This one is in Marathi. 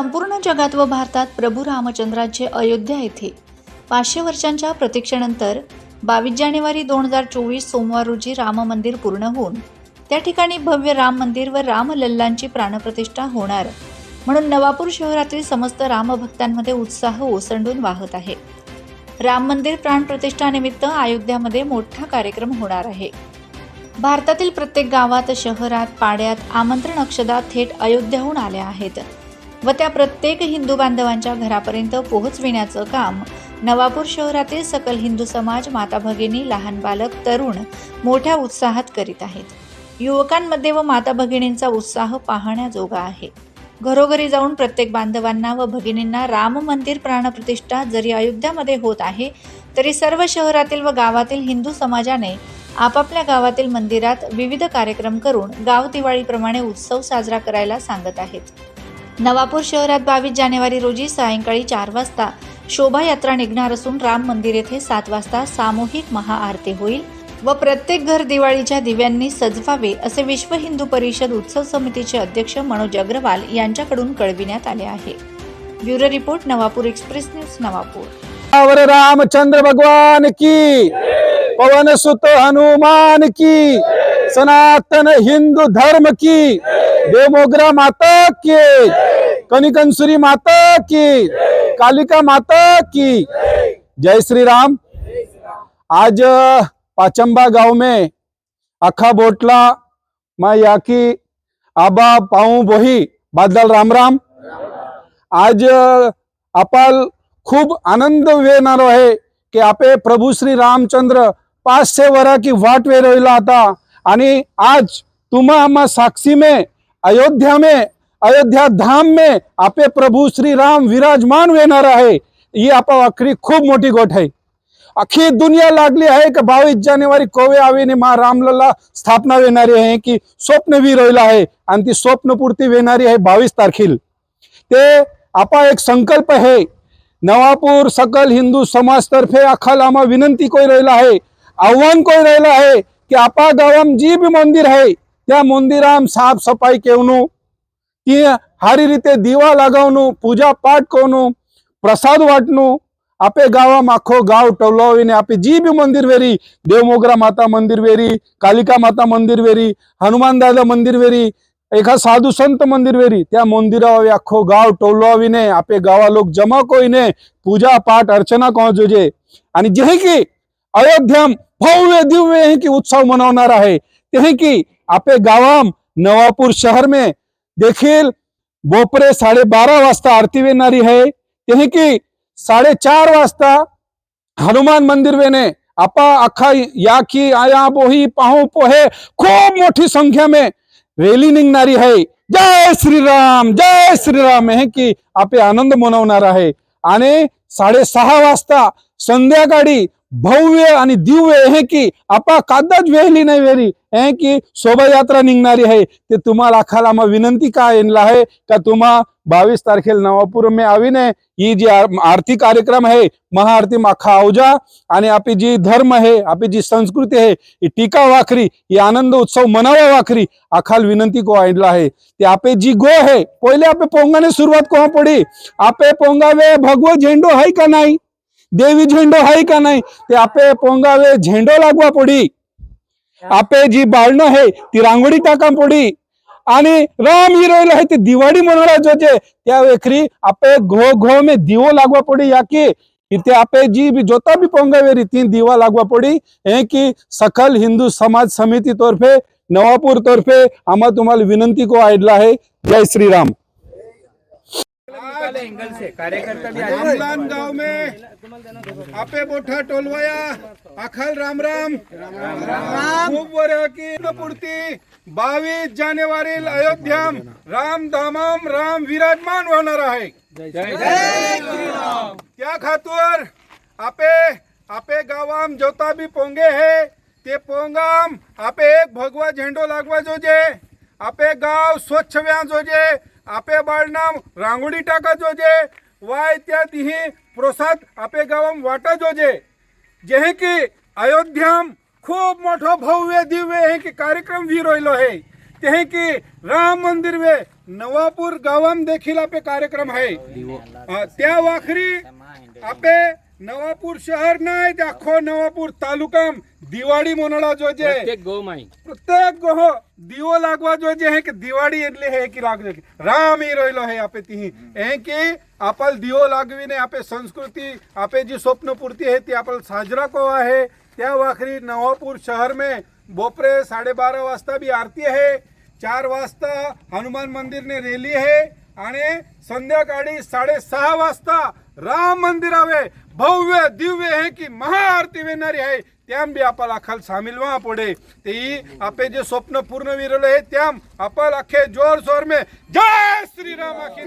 संपूर्ण जगात व भारतात प्रभू रामचंद्रांचे अयोध्या येथे पाचशे वर्षांच्या प्रतीक्षेनंतर बावीस जानेवारी दोन हजार चोवीस सोमवार रोजी राम मंदिर पूर्ण होऊन त्या ठिकाणी भव्य राम मंदिर व रामलल्लांची प्राणप्रतिष्ठा होणार. म्हणून नवापूर शहरातील समस्त रामभक्तांमध्ये उत्साह ओसंडून वाहत आहे. राम मंदिर प्राणप्रतिष्ठानिमित्त अयोध्यामध्ये मोठा कार्यक्रम होणार आहे. भारतातील प्रत्येक गावात शहरात पाड्यात आमंत्रण अक्षदा थेट अयोध्याहून आल्या आहेत. व त्या प्रत्येक हिंदू बांधवांच्या घरापर्यंत पोहोचविण्याचं काम नवापूर शहरातील सकल हिंदू समाज माता भगिनी लहान बालक तरुण मोठ्या उत्साहात करीत आहेत. युवकांमध्ये व माता भगिनींचा उत्साह पाहण्याजोगा आहे. घरोघरी जाऊन प्रत्येक बांधवांना व भगिनींना राम मंदिर प्राणप्रतिष्ठा जरी अयोध्यामध्ये होत आहे तरी सर्व शहरातील व गावातील हिंदू समाजाने आपापल्या गावातील मंदिरात विविध कार्यक्रम करून गाव दिवाळीप्रमाणे उत्सव साजरा करायला सांगत आहेत. नवापूर शहरात बावीस जानेवारी रोजी सायंकाळी चार वाजता शोभायात्रा निघणार असून राम मंदिर येथे सात वाजता सामूहिक महाआरती होईल व प्रत्येक घर दिवाळीच्या दिव्यांनी सजवावे असे विश्व हिंदू परिषद उत्सव समितीचे अध्यक्ष मनोज अग्रवाल यांच्याकडून कळविण्यात आले आहे. Bureau report Navapur express news Navapur. Ramchandra Bhagwan की पवन सुत हनुमान की सनातन हिंदू धर्म की देवमोगरा माता की कनिकंसुरी माता की कालिका माता की जय. श्री राम आज पाचंबा गांव में अखा बोटला मैं याकी आबा पाऊ बोही बादल राम राम. आज आपण खूप आनंद वेणार आहे की आपे प्रभू श्री रामचंद्र पाचशे वरा की वाट वेरविला आता आणि आज तुम आम्हा साक्षी में अयोध्या में अयोध्या धाम में आपे प्रभू श्री राम विराजमान वेणार आहे. ही आपा अखरी खूप मोठी गोष्ट आहे. अख्खी दुनिया लागली आहे की बावीस जानेवारी कोवे आवेने मा रामलला स्थापना वेणारी आहे की स्वप्नवीर राहिला आहे आणि ती स्वप्नपूर्ती वेणारी आहे बावीस तारखेला. ते आपा एक संकल्प आहे. नवापूर सकल हिंदू समाजतर्फे अखल आम्हा विनंती कोई राहिला आहे आव्हान कोई राहिला आहे की आपा गावाम जी बी मंदिर आहे त्या मंदिराम साफसफाई केवणू ती हारी रीते दिवा लागवणू पूजा पाठ करणू प्रसाद वाटणू आपे गावा आखो गाव टवलोविने आपे जी भी मंदिर वेरी देवमोगरा माता मंदिर वेरी कालिका माता मंदिर वेरी हनुमान दादा मंदिर वेरी एका साधू संत मंदिर वेरी त्या मंदिरावे आखो गाव टवलोविने आपे गावा लोक जमा कोईने पूजा पाठ अर्चना कोण जोजे. आणि जे की अयोध्या भव्य दिव्य हे की उत्सव मनवणार आहे ते की आपे गावाम नवापूर शहर में देखील बोपरे साडेबारा वाजता आरती वेणारी है. ते की साडेचार वाजता हनुमान मंदिर वेने आपा अख्खा या की आया बोही पाहू पोहे. खूप मोठी संख्या में रॅली निघणारी आहे जय श्रीराम जय श्रीराम. हे की आपे आनंद मनवणार आहे आणि साडेसहा वाजता संध्याकाळी भव्य आणि दिव्य हे की आपा कागदाच वेहली नाही वेरी. हे की शोभायात्रा निघणारी आहे. ते तुम्हाला अखाला मग विनंती काय येणला आहे? का तुम्हा बावीस तारखेला नवापूर में आवीने? ही जी आरती कार्यक्रम आहे महाआरती माखा आवजा आणि आपली जी धर्म आहे आपली जी संस्कृती आहे ही टीका वाखरी ही आनंद उत्सव मनावा वाखरी अखाल विनंती को आणला आहे. ते आपे जी गो आहे पहिले आपे पोंगाने सुरुवात कोहा पडी? आपे पोंगावे भगवत झेंडो आहे का नाही? देवी झेंडो आहे का नाही? ते आपे पोंगावे झेंडो लागवा पडी आपे जी बाळणं आहे ती रांगोळी टाका पडी आणि राम हिरोईल आहे ते दिवाळी मनोरा जोजे त्या वेखरी आपे घो घो में दिवो लागवा पडी या की इथे आपे जी भी जोता भी पोंगावेरी ती दिवा लागवा पडी हे की सकल हिंदू समाज समिती तर्फे नवापूर तर्फे आम्हा तुम्हाला विनंती को आयडला आहे. जय श्रीराम. एंगल से कार्यकर्ता भी रामलान गांव में आपे बोठा टोलवाया अखल राम राम। खूप वर्या की पूर्ती बावीस जानेवारी अयोध्या राम धामम राम विराजमान होणार आहे त्या खातूर? आपे आपे गावाम जोता भी पोंगे है। ते पोंगाम आपे एक भगवा झेंडो लागवा जोजे। आपे गाव स्वच्छ व्या जोजे। आपे बाळनाम रांगोळी टाका जोजे वाय त्या तिही प्रसाद आपे गावाम वाटा जोजे जे की अयोध्याम खूप मोठो भव्य दिव्य हे की कार्यक्रम वी रोयलो आहे ते की राम मंदिर वे नवापूर गावाम देखील आपले कार्यक्रम आहे अ, त्या वाखरी નવાપુર શહેર ના આખો નવાપુર તાલુકા દિવાળી મોનળા જોજે. પ્રત્યેક ગો માઈ. પ્રત્યેક ગો દીવો લાગવા જોજે હે કે દિવાળી એટલે હે કે લાગજે રામ એ રોયલો હે આપે તી. હે કે આપલ દીવો લાગવીને આપે સંસ્કૃતિ આપે જે સ્વપ્ન પૂર્તિ હે તે આપલ સાજરા કોવા હે. ત્યાં વાખરી નવાપુર શહેર મેં બપોરે સાડે બાર વાજતા બી આરતી હે. ચાર વાજતા હનુમાન મંદિર ને રેલી હે. आणि संध्याकाळी साडेसहा वाजता राम मंदिरावे भव्य दिव्य है की महाआरती वेणारी आहे. त्याम बी आपला खाल सामील व्हा पुढे. ते ही आपे जे स्वप्न पूर्ण विरलं आहे त्याम आपण अख्खे जोर शोर में. जय श्रीराम आखी